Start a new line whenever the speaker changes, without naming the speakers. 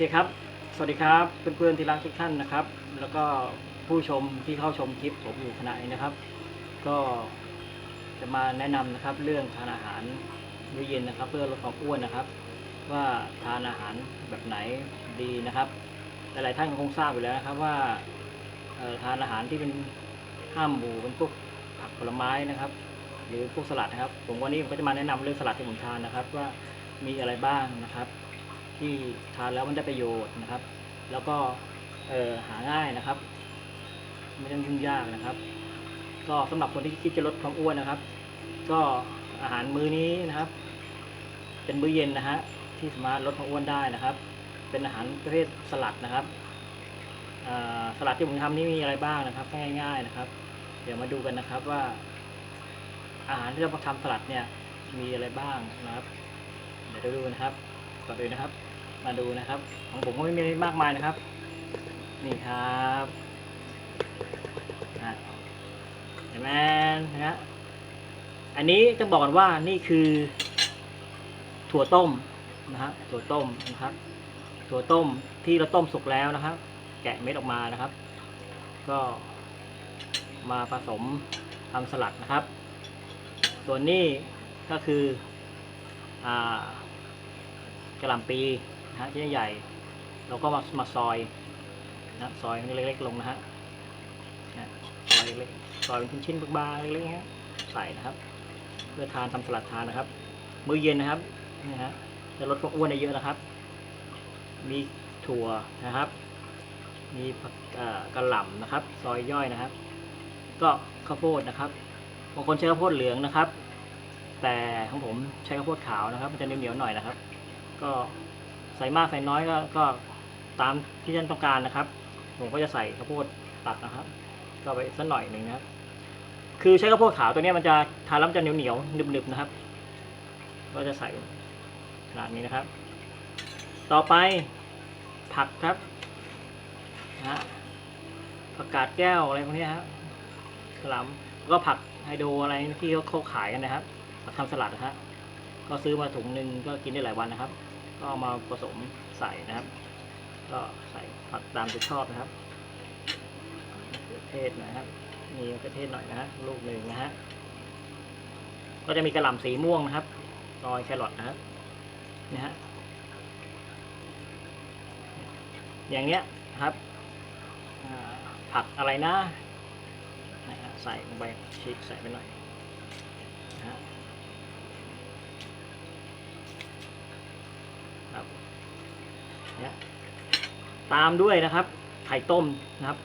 เคครับ สวัสดีครับเพื่อนๆที่รักทุกท่านนะครับ แล้วก็ผู้ชมที่เข้าชมคลิปผมอยู่ขณะนี้นะครับ ก็จะมาแนะนำนะครับ เรื่องทานอาหารมื้อเย็นนะครับ เพื่อลดความอ้วนนะครับ ว่าทานอาหารแบบไหนดีนะครับหลายๆท่านคงทราบอยู่แล้วนะครับว่าอ่อทานอาหารที่เป็นห้ามหมูเป็นพวกผักผลไม้นะครับ หรือพวกสลัดนะครับ ผมวันนี้ผมก็จะมาแนะนำเรื่องสลัดที่ผมทานนะครับ ว่ามีอะไรบ้างนะครับ ที่ทานแล้วมันได้ประโยชน์นะครับ แล้วก็หาง่ายนะครับ ไม่ต้องยุ่งยากนะครับ ก็สำหรับคนที่คิดจะลดความอ้วนนะครับ ก็อาหารมื้อนี้นะครับ เป็นมื้อเย็นนะฮะที่สามารถลดความอ้วนได้นะครับ เป็นอาหารประเภทสลัดนะครับสลัดที่ผมทำนี่มีอะไรบ้างนะครับง่ายๆนะครับ เดี๋ยวมาดูกันนะครับว่า อาหารที่เราทำสลัดเนี่ยมีอะไรบ้างนะครับ เดี๋ยวดูนะครับก่อนอื่นนะครับ มาดูนะครับ ของผมก็ไม่มีมากมายนะครับ นี่ครับเห็นไหมนะฮะอันนี้จะบอกกันว่านี่คือ ถั่วต้มนะฮะถั่วต้มนะครับ ถั่วต้มที่เราต้มสุกแล้วนะครับ แกะเม็ดออกมานะครับ ก็มาผสมทำสลัดนะครับ ส่วนนี้ก็คือ อ่ากระหล่ำปี นะฮะชิ้นใหญ่เราก็มามาซอยนะซอยเล็กๆลงนะฮะซอยเล็กซอยเป็นชิ้นๆบางๆเล็กๆฮะใส่นะครับ เพื่อทานทำสลัดทานนะครับ มื้อเย็นนะครับนี่ฮะจะลดความอ้วนได้เยอะนะครับ มีถั่วนะครับ มีผักกระหล่ำนะครับ ซอยย่อยนะครับ ก็ข้าวโพดนะครับบางคนใช้ข้าวโพดเหลืองนะครับ แต่ของผมใช้ข้าวโพดขาวนะครับ มันจะเหนียวๆหน่อยนะครับ ก็ ใส่มากใส่น้อยก็ก็ตามที่ท่านต้องการนะครับ ผมก็จะใส่ข้าวโพดตัดนะครับ ก็ไปสักหน่อยหนึ่งนะครับ คือใช้ข้าวโพดขาวตัวนี้มันจะทานแล้วมันจะเหนียวๆหนึบๆนะครับ ก็จะใส่ขนาดนี้นะครับ ต่อไปผักครับนะผักกาดแก้วอะไรพวกนี้ครับกระหลำแล้วก็ผักไฮโดรอะไรที่เขาขายกันนะครับผักทำสลัดนะฮะก็ซื้อมาถุงหนึ่งก็กินได้หลายวันนะครับ ก็เอามาผสมใส่นะครับ ก็ใส่ผักตามใจชอบนะครับมะเทศนะครับ มีมะเขือเทศหน่อยนะฮะลูกหนึ่งนะฮะก็จะมีกระหล่ำสีม่วงนะครับซอยแครอทนะครับนะฮะอย่างเนี้ยนะครับผักอะไรนะใส่ลงไปฉีกใส่ไปหน่อยนะฮะครับเนี่ยตามด้วยนะครับ ไข่ต้มนะครับ